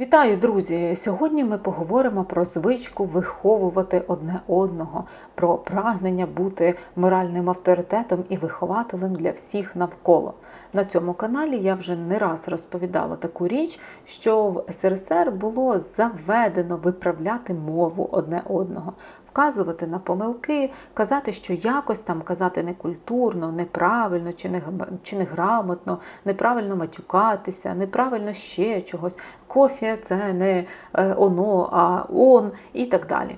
Вітаю, друзі! Сьогодні ми поговоримо про звичку виховувати одне одного, про прагнення бути моральним авторитетом і вихователем для всіх навколо. На цьому каналі я вже не раз розповідала таку річ, що в СРСР було заведено виправляти мову одне одного. Вказувати на помилки, казати, що якось там казати некультурно, неправильно чи не чи неграмотно, неправильно матюкатися, неправильно ще чогось. Кофе це не е, оно, а он і так далі.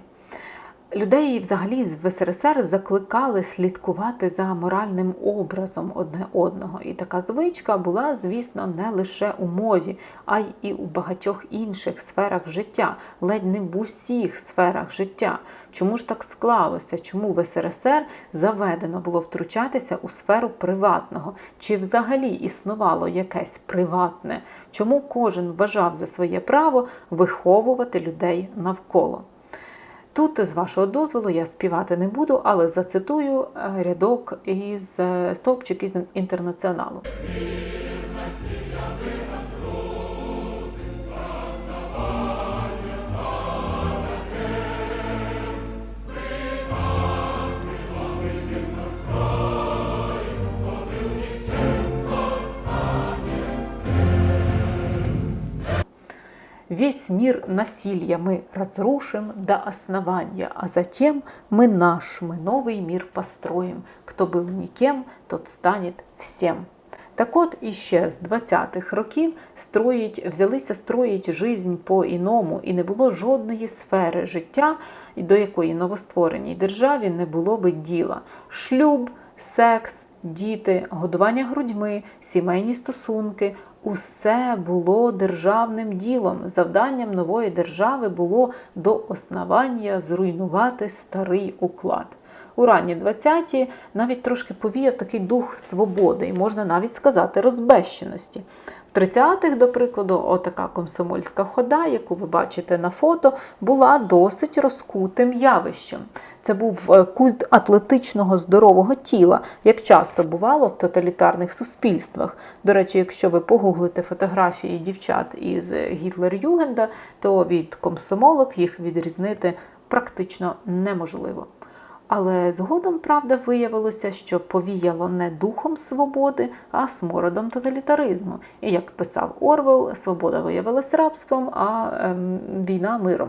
Людей взагалі в СРСР закликали слідкувати за моральним образом одне одного. І така звичка була, звісно, не лише у мові, а й і у багатьох інших сферах життя, ледь не в усіх сферах життя. Чому ж так склалося? Чому в СРСР заведено було втручатися у сферу приватного? Чи взагалі існувало якесь приватне? Чому кожен вважав за своє право виховувати людей навколо? Тут, з вашого дозволу, я співати не буду, але зацитую е, рядок із е, стовпчик із інтернаціоналу. Весь мир насилия мы разрушим до основания, а затем мы наш, мы новый мир построим. Кто был никем, тот станет всем. Так от іще з 20-х років строїть, взялися строїть жизнь по-іному, і не було жодної сфери життя, до якої новоствореній державі не було би діла. Шлюб, секс, діти, годування грудьми, сімейні стосунки, усе було державним ділом. Завданням нової держави було до основання зруйнувати старий уклад. У ранні 20-ті навіть трошки повіяв такий дух свободи, і можна навіть сказати, розбещеності. В 30-х, до прикладу, отака комсомольська хода, яку ви бачите на фото, була досить розкутим явищем. Це був е, культ атлетичного здорового тіла, як часто бувало в тоталітарних суспільствах. До речі, якщо ви погуглите фотографії дівчат із Гітлер-Югенда, то від комсомолок їх відрізнити практично неможливо. Але згодом, правда, виявилося, що повіяло не духом свободи, а смородом тоталітаризму. І як писав Орвел, свобода виявилася рабством, а ем, війна миром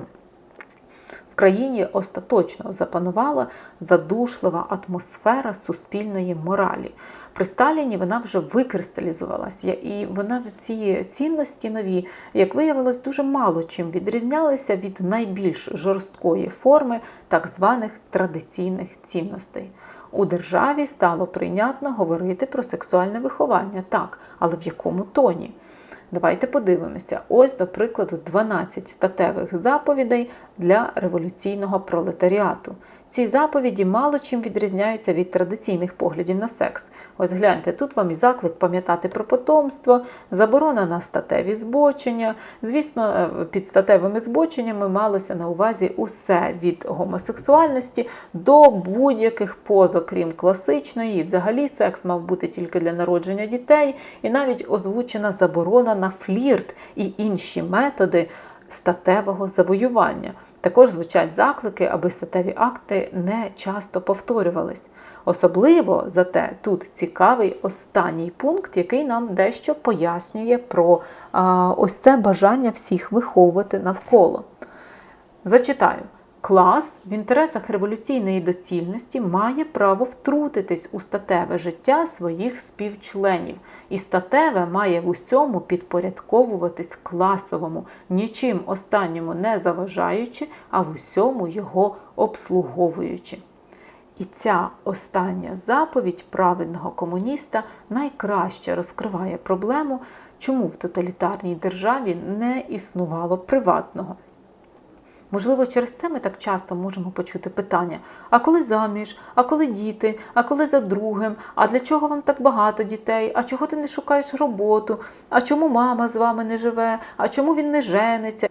країні остаточно запанувала задушлива атмосфера суспільної моралі. При Сталіні вона вже викристалізувалася, і вона в ці цінності нові, як виявилось, дуже мало чим відрізнялися від найбільш жорсткої форми так званих традиційних цінностей. У державі стало прийнятно говорити про сексуальне виховання, так, але в якому тоні? Давайте подивимося. Ось, до прикладу, 12 статевих заповідей для революційного пролетаріату. Ці заповіді мало чим відрізняються від традиційних поглядів на секс. Ось гляньте, тут вам і заклик пам'ятати про потомство, заборона на статеві збочення. Звісно, е, під статевими збоченнями малося на увазі усе від гомосексуальності до будь-яких поз, окрім класичної. Взагалі секс мав бути тільки для народження дітей, і навіть озвучена заборона на флірт і інші методи статевого завоювання. Також звучать заклики, аби статеві акти не часто повторювались. Особливо, зате тут цікавий останній пункт, який нам дещо пояснює про а, ось це бажання всіх виховувати навколо. Зачитаю. Клас в інтересах революційної доцільності має право втрутитись у статеве життя своїх співчленів, і статеве має в усьому підпорядковуватись класовому, нічим останньому не заважаючи, а в усьому його обслуговуючи. І ця остання заповідь праведного комуніста найкраще розкриває проблему, чому в тоталітарній державі не існувало приватного. Можливо, через це ми так часто можемо почути питання: а коли заміж, а коли діти, а коли за другим, а для чого вам так багато дітей? А чого ти не шукаєш роботу? А чому мама з вами не живе? А чому він не жениться?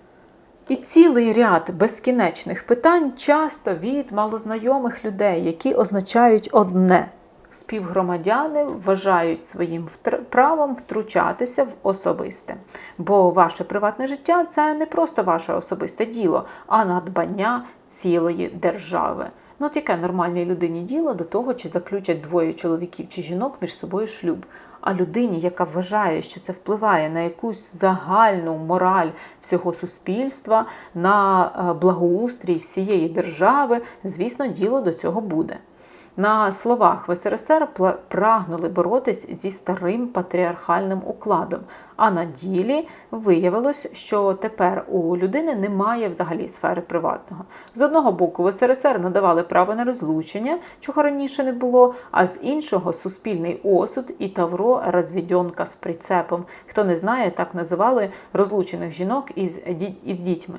І цілий ряд безкінечних питань часто від малознайомих людей, які означають одне. Співгромадяни вважають своїм правом втручатися в особисте. Бо ваше приватне життя це не просто ваше особисте діло, а надбання цілої держави. Ну, от яке нормальній людині діло до того, чи заключать двоє чоловіків чи жінок між собою шлюб. А людині, яка вважає, що це впливає на якусь загальну мораль всього суспільства, на е, благоустрій всієї держави, звісно, діло до цього буде. На словах в СРСР прагнули боротись зі старим патріархальним укладом, а на ділі виявилось, що тепер у людини немає взагалі сфери приватного. З одного боку, в СРСР надавали право на розлучення, чого раніше не було, а з іншого суспільний осуд і тавро розвідьонка з прицепом. Хто не знає, так називали розлучених жінок із дітьми.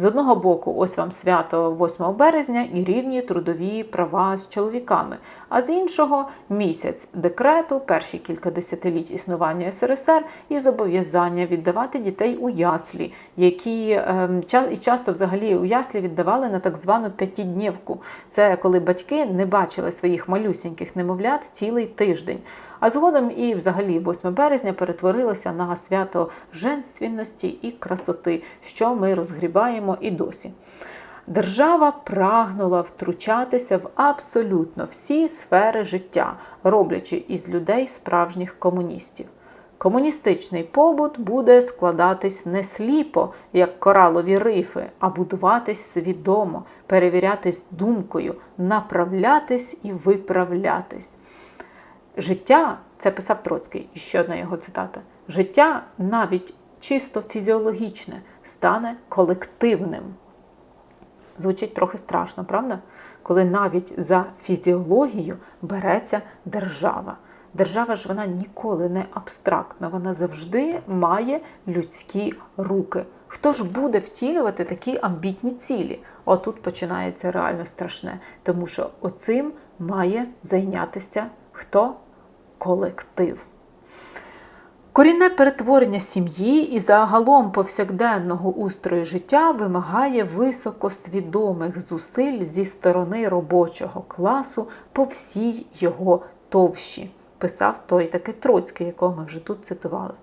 З одного боку, ось вам свято 8 березня і рівні трудові права з чоловіками, а з іншого місяць декрету, перші кілька десятиліть існування СРСР і зобов'язання віддавати дітей у яслі, які ча- і часто взагалі у яслі віддавали на так звану п'ятиднівку. Це коли батьки не бачили своїх малюсіньких немовлят цілий тиждень. А згодом і взагалі 8 березня перетворилося на свято женственності і красоти, що ми розгрібаємо і досі. Держава прагнула втручатися в абсолютно всі сфери життя, роблячи із людей справжніх комуністів. Комуністичний побут буде складатись не сліпо, як коралові рифи, а будуватись свідомо, перевірятись думкою, направлятись і виправлятись. Життя, це писав Троцький, і ще одна його цитата: життя навіть чисто фізіологічне стане колективним. Звучить трохи страшно, правда? Коли навіть за фізіологію береться держава. Держава ж вона ніколи не абстрактна, вона завжди має людські руки. Хто ж буде втілювати такі амбітні цілі? Отут починається реально страшне, тому що оцим має зайнятися хто? Колектив. Корінне перетворення сім'ї і загалом повсякденного устрою життя вимагає високосвідомих зусиль зі сторони робочого класу по всій його товщі, писав той таки Троцький, якого ми вже тут цитували.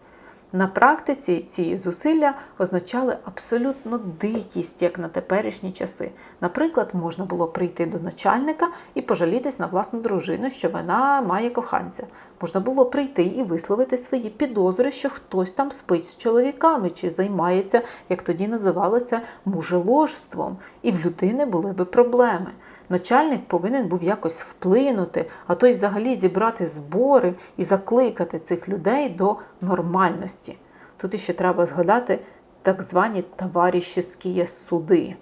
На практиці ці зусилля означали абсолютно дикість, як на теперішні часи. Наприклад, можна було прийти до начальника і пожалітись на власну дружину, що вона має коханця. Можна було прийти і висловити свої підозри, що хтось там спить з чоловіками чи займається, як тоді називалося, мужеложством, і в людини були би проблеми. Начальник повинен був якось вплинути, а то й взагалі зібрати збори і закликати цих людей до нормальності. Тут іще треба згадати так звані товаришівські суди.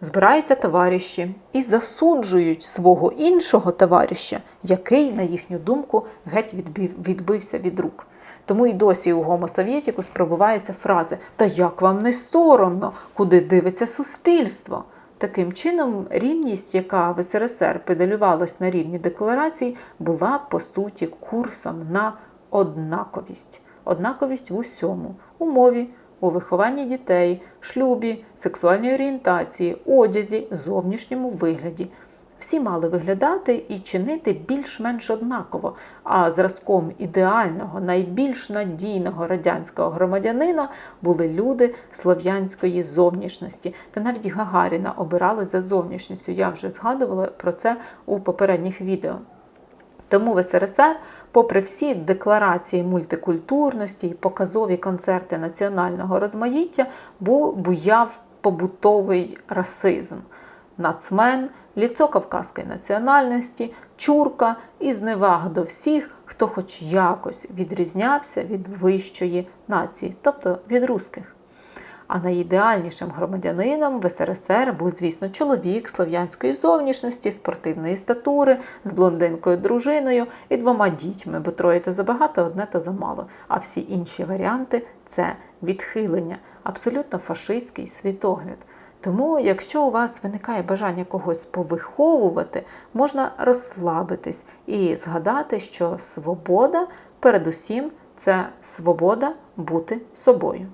Збираються товариші і засуджують свого іншого товариша, який, на їхню думку, геть відбив, відбився від рук. Тому і досі у гомосовєтіку спробуваються фрази Та як вам не соромно, куди дивиться суспільство? Таким чином, рівність, яка в СРСР педалювалась на рівні декларацій, була по суті курсом на однаковість. Однаковість в усьому у мові, у вихованні дітей, шлюбі, сексуальній орієнтації, одязі, зовнішньому вигляді. Всі мали виглядати і чинити більш-менш однаково, а зразком ідеального, найбільш надійного радянського громадянина були люди слов'янської зовнішності. Та навіть Гагаріна обирали за зовнішністю. Я вже згадувала про це у попередніх відео. Тому в СРСР, попри всі декларації мультикультурності і показові концерти національного розмаїття, бу- буяв побутовий расизм. Нацмен, ліцо кавказької національності, чурка і зневага до всіх, хто хоч якось відрізнявся від вищої нації, тобто від русських. А найідеальнішим громадянином в СРСР був, звісно, чоловік слов'янської зовнішності, спортивної статури, з блондинкою дружиною і двома дітьми, бо троє то забагато, одне то замало. А всі інші варіанти це відхилення, абсолютно фашистський світогляд. Тому, якщо у вас виникає бажання когось повиховувати, можна розслабитись і згадати, що свобода, передусім, це свобода бути собою.